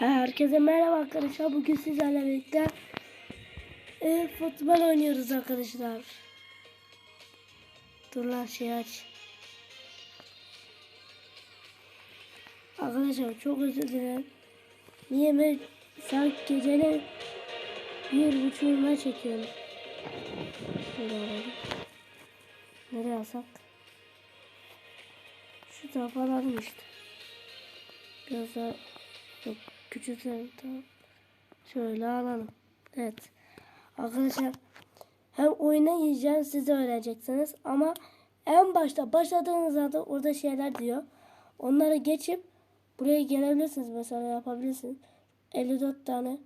Herkese merhaba arkadaşlar. Bugün sizlerle birlikte e, futbol oynuyoruz arkadaşlar. Dur lan şey aç. Arkadaşlar çok özür dilerim. Niye ben saat gecenin bir buçuğuna çekiyorum. Nereye alsak? Şu tarafa alalım işte. Biraz daha yok küçültelim tamam. Şöyle alalım. Evet. Arkadaşlar hem oyuna gireceğim siz de öğreneceksiniz ama en başta başladığınız anda orada şeyler diyor. Onları geçip buraya gelebilirsiniz mesela yapabilirsiniz. 54 tane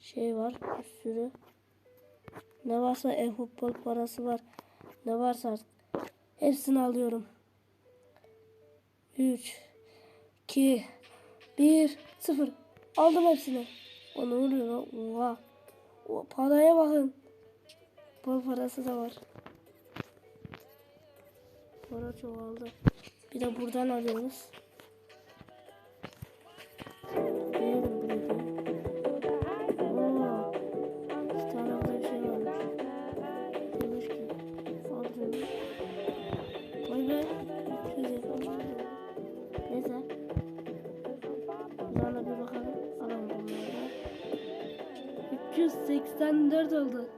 şey var bir sürü. Ne varsa e-futbol parası var. Ne varsa hepsini alıyorum. 3 2 1 0 Aldım hepsini. O ne oluyor lan? Oha. O paraya bakın. Bol parası da var. Para çoğaldı. Bir de buradan alıyoruz. 384 oldu.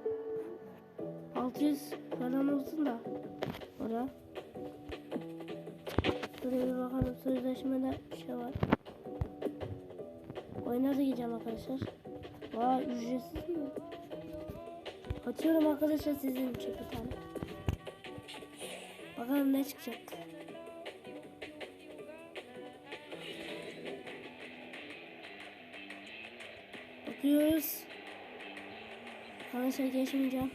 600 falan olsun da. Ora. Şuraya bir bakalım. Sözleşmede bir şey var. Oyuna da gireceğim arkadaşlar. Vay ücretsiz mi? Atıyorum arkadaşlar sizin için bir tane. Bakalım ne çıkacak. Bakıyoruz. Arkadaşlar geçmeyeceğim.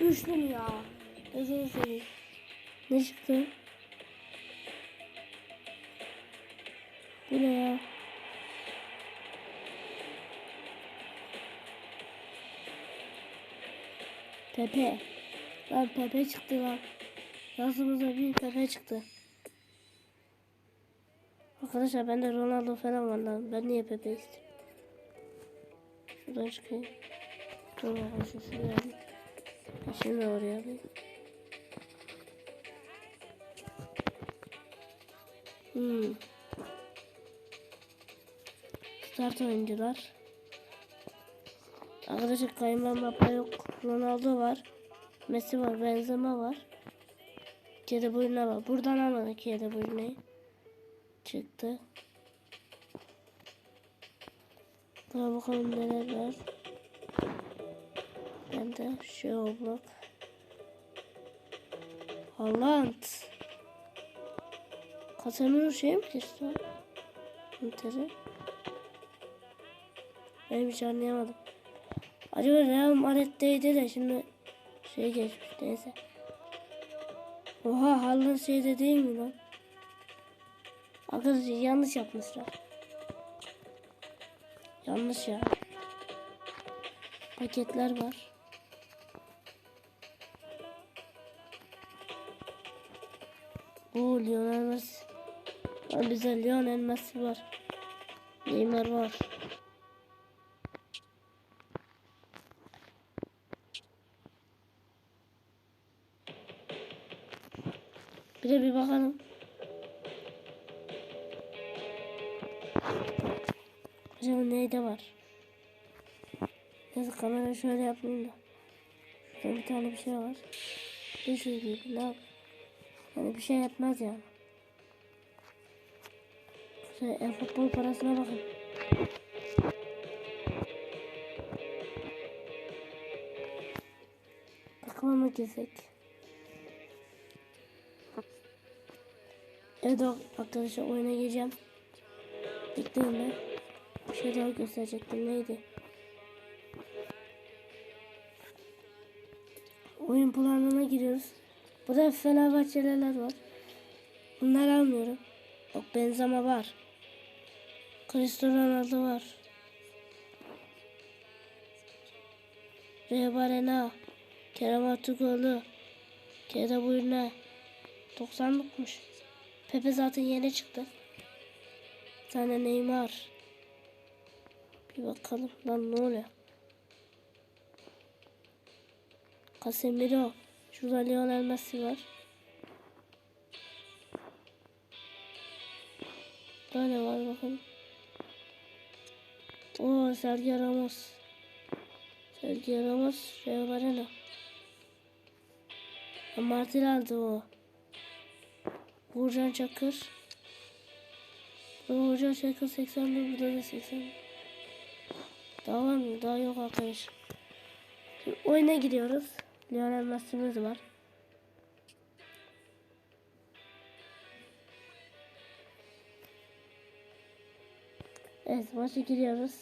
Üçlü mü ya? Gözünü seveyim. Ne çıktı? Bu ne ya? Pepe. Lan Pepe çıktı lan. Yazımıza bir Pepe çıktı. Arkadaşlar bende Ronaldo falan var lan. Ben niye Pepe istiyorum? Şuradan çıkayım. Dur bakalım şu Şimdi oraya alayım. Hmm. Start oyuncular. Arkadaşlar Kayman Mbappe yok. Ronaldo var. Messi var. Benzema var. Kedi boyuna var. Buradan almadık kedi boyunayı. Çıktı. Daha bakalım neler var. Ben de şey oblak. Haaland. Casemiro şey mi kesti? Inter'i. Ben hiç anlayamadım. Acaba Real Madrid'deydi de şimdi şey geçmiş neyse. Oha Haaland şeyde değil mi lan? Arkadaşlar yanlış yapmışlar. Yanlış ya. Paketler var. Bu Lionel Messi. Lan bize Lionel Messi var. Neymar var. Bir de bir bakalım. Acaba neyde var? Neyse kamera şöyle yapayım da. Şurada bir tane bir şey var. Bir şey ne yap? Yani bir şey yapmaz yani. Şöyle e futbol parasına bakın. Takıma mı girsek? Evet arkadaşlar oyuna gireceğim. Bekleyin ben. Şey daha gösterecektim. Neydi? Oyun planına giriyoruz. Burada Fenerbahçeliler var. Bunları almıyorum. Yok Benzema var. Cristiano Ronaldo var. Rea Barena. Kerem Aktürkoğlu. Keda Buyurna. 90'lıkmış. Pepe zaten yeni çıktı. Bir Neymar. Bir bakalım lan ne oluyor? Casemiro. Şurada Lionel Messi var. Daha ne var bakın. Oo Sergio Ramos. Sergio Ramos var ne? Martin aldı o. Uğurcan Çakır. Uğurcan Çakır 81 burada da 80. Daha var mı? Daha yok arkadaş. Şimdi oyuna gidiyoruz. Lionel Messi'miz var. Evet maça giriyoruz.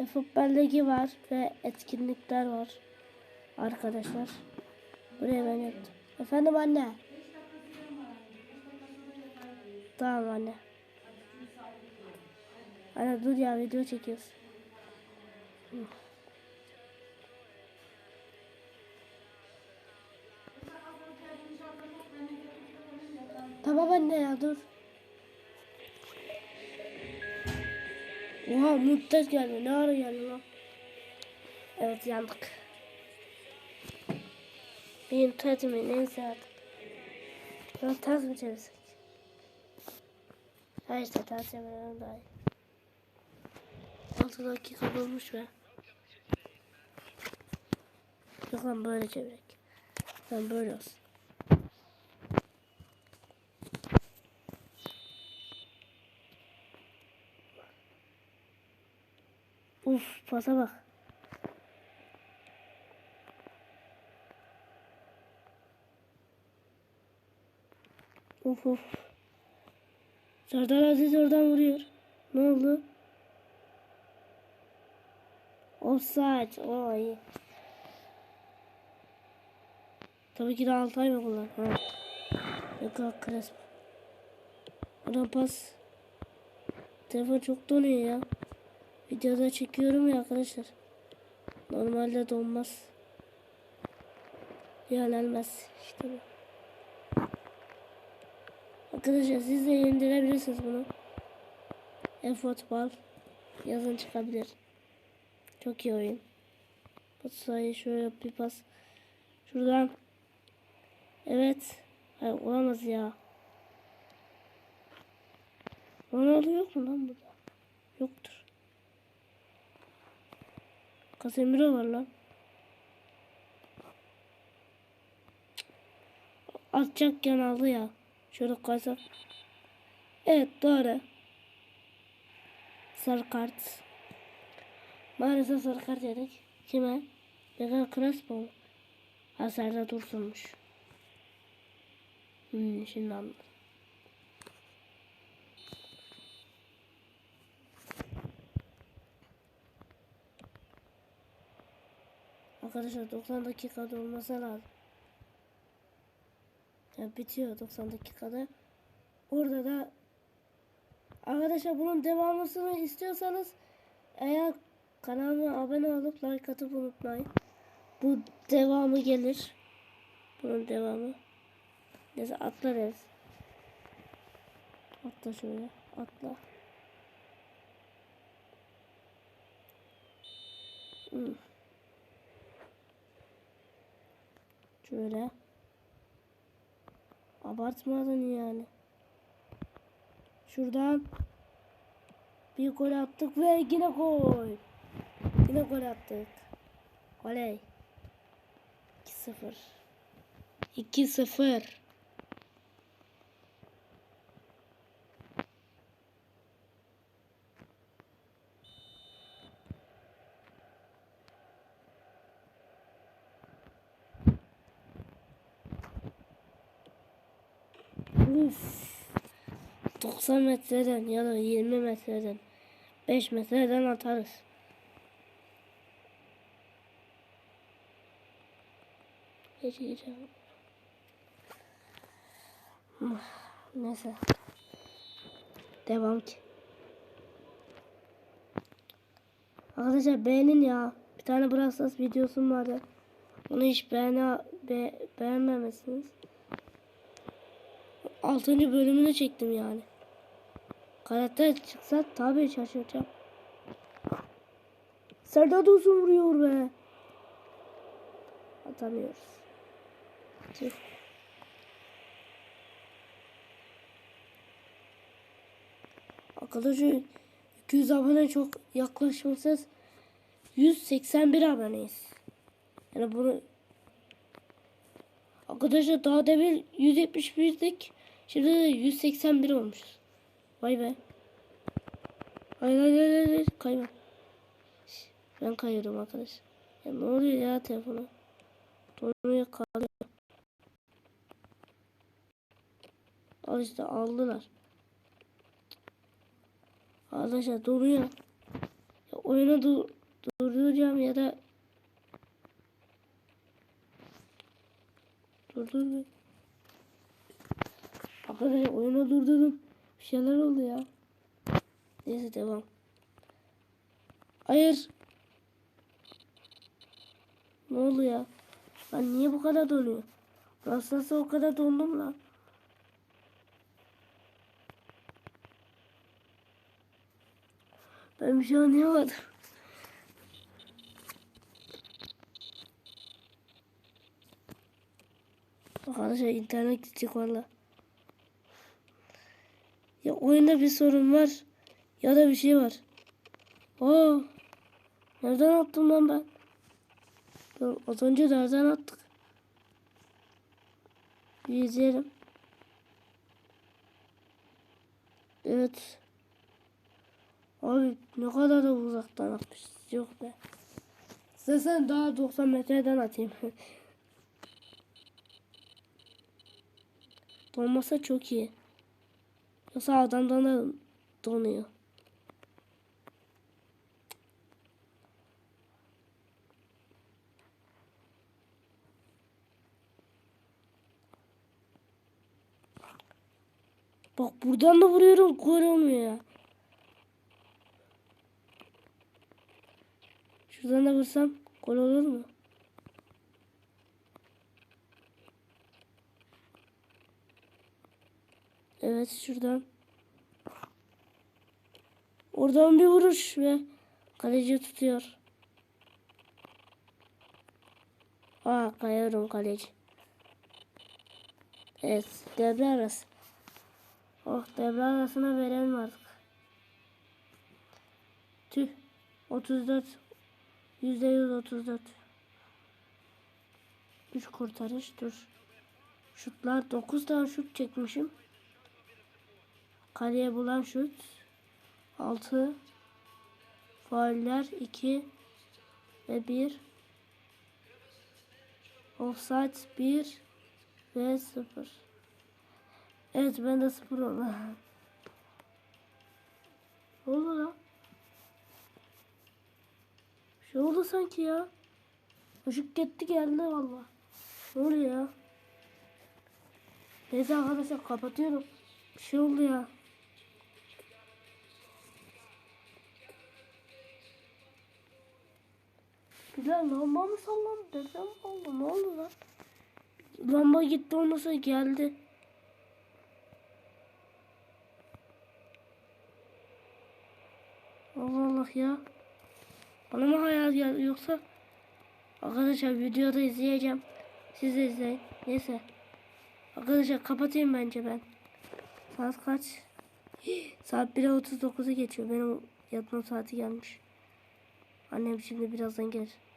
Ve futbol ligi var ve etkinlikler var. Arkadaşlar. Buraya ben yaptım. Efendim anne. Tamam anne. Anne dur ya video çekiyoruz. Tamam anne ya dur. Oha Mümtaz geldi. Ne ara geldi lan? Evet yandık. Benim tacımı neyse artık. Biraz ters mi çevirsek? Hayır işte ters çevirmem daha iyi. 6 dakika dolmuş be. Yok lan böyle çevirek. Lan böyle olsun. Uf pasa bak. Of of. Serdar Aziz oradan vuruyor. Ne oldu? Offside. O iyi. Tabii ki de Altay mı kullan? Ha. Yok Crespo. Oradan pas. Telefon çok donuyor ya. Videoda çekiyorum ya arkadaşlar. Normalde donmaz. Yönelmez. İşte bu. Arkadaşlar siz de indirebilirsiniz bunu. E-futbol yazın çıkabilir. Çok iyi oyun. Bu sayı şöyle bir pas. Şuradan. Evet. Hayır olamaz ya. Ronaldo yok mu lan burada? Yoktur. Casemiro var lan. Atacakken aldı ya. Şöyle koysak. Evet doğru. Sarı kart. Maalesef sarı kart yedik. Kime? Mega Crespo? Hasarda dursunmuş. Hmm, şimdi anladım. Arkadaşlar 90 dakikada olması lazım. Yani bitiyor 90 dakikada. Orada da arkadaşlar bunun devamını istiyorsanız eğer kanalıma abone olup like atıp unutmayın. Bu devamı gelir. Bunun devamı. Neyse atla deriz. Atla şöyle. Atla. Hmm. Şöyle. Abartmadın yani. Şuradan bir gol attık ve yine gol. Yine gol attık. Oley. 2-0. 2-0. Uf. 90 metreden ya da 20 metreden 5 metreden atarız. Geçeceğim. Neyse. Devam ki. Arkadaşlar beğenin ya. Bir tane Brawl Stars videosum vardı. Onu hiç beğene, be, beğenmemişsiniz. 6. bölümünü çektim yani. Karakter çıksa tabii şaşıracağım. Serdar da uzun vuruyor be. Atamıyoruz. Tüh. Arkadaşlar 200 abone çok yaklaşmışız. 181 aboneyiz. Yani bunu Arkadaşlar daha demin 171'dik. Şimdi de 181 olmuşuz. Vay be. Hayır hayır hayır hayır kayma. Ben kayıyorum arkadaş. Ya ne oluyor ya telefona? Donuyor kalıyor. Al işte aldılar. Arkadaşlar donuyor. Ya oyunu dur durduracağım ya da Durdur. Arkadaşlar oyunu durdurdum. Bir şeyler oldu ya. Neyse devam. Hayır. Ne ya? Ben niye bu kadar donuyor? Nasıl nasıl o kadar dondum lan? Ben bir şey anlayamadım. Arkadaşlar internet gidecek valla. Ya oyunda bir sorun var. Ya da bir şey var. Aa, nereden attım lan ben? Dur, az önce nereden attık? Bir izleyelim. Evet. Abi ne kadar da uzaktan atmışız. Yok be. İstersen daha 90 metreden atayım. Donmasa çok iyi. Yoksa adamdan da donuyor. Bak buradan da vuruyorum gol olmuyor ya. Şuradan da vursam gol olur mu? Evet şuradan. Oradan bir vuruş ve kaleci tutuyor. Aa kayıyorum kaleci. Evet devre arası. Oh devre arasına verelim artık. Tüh. 34. Yüzde yüz 34. 3 kurtarış dur. Şutlar 9 tane şut çekmişim. Kaleye bulan şut 6 Fauller 2 ve 1 Offside 1 ve 0 Evet ben de 0 oldu. ne oldu lan? Bir şey oldu sanki ya. Işık gitti geldi valla. Ne oluyor ya? Neyse arkadaşlar kapatıyorum. Bir şey oldu ya. Bilal lamba mı sallandı? Deprem mi oldu? Ne oldu lan? Lamba gitti ondan geldi. Allah Allah ya. Bana mı hayal geldi yoksa? Arkadaşlar videoda izleyeceğim. Siz de izleyin. Neyse. Arkadaşlar kapatayım bence ben. Saat kaç? Saat 1'e 39'u geçiyor. Benim yatma saati gelmiş. Annem şimdi birazdan gelir.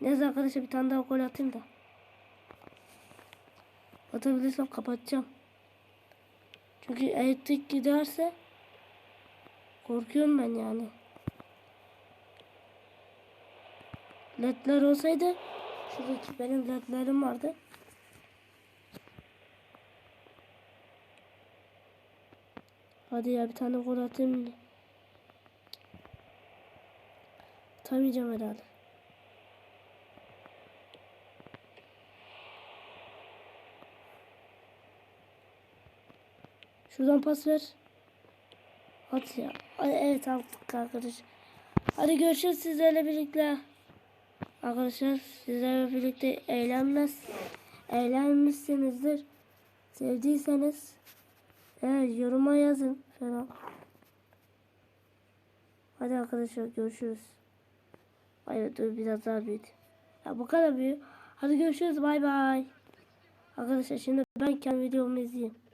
Neyse arkadaşlar bir tane daha gol atayım da. Atabilirsem kapatacağım. Çünkü elektrik giderse korkuyorum ben yani. ledler olsaydı şuradaki benim ledlerim vardı. Hadi ya bir tane gol atayım mı? Atamayacağım herhalde. Şuradan pas ver. At ya. Evet aldık arkadaş. Hadi görüşürüz sizlerle birlikte. Arkadaşlar sizlerle birlikte eğlenmez. Eğlenmişsinizdir. Sevdiyseniz eğer yoruma yazın falan. Hadi arkadaşlar görüşürüz. Ay dur biraz daha büyüt. Ya bu kadar büyük. Hadi görüşürüz bay bay. Arkadaşlar şimdi ben kendi videomu izleyeyim.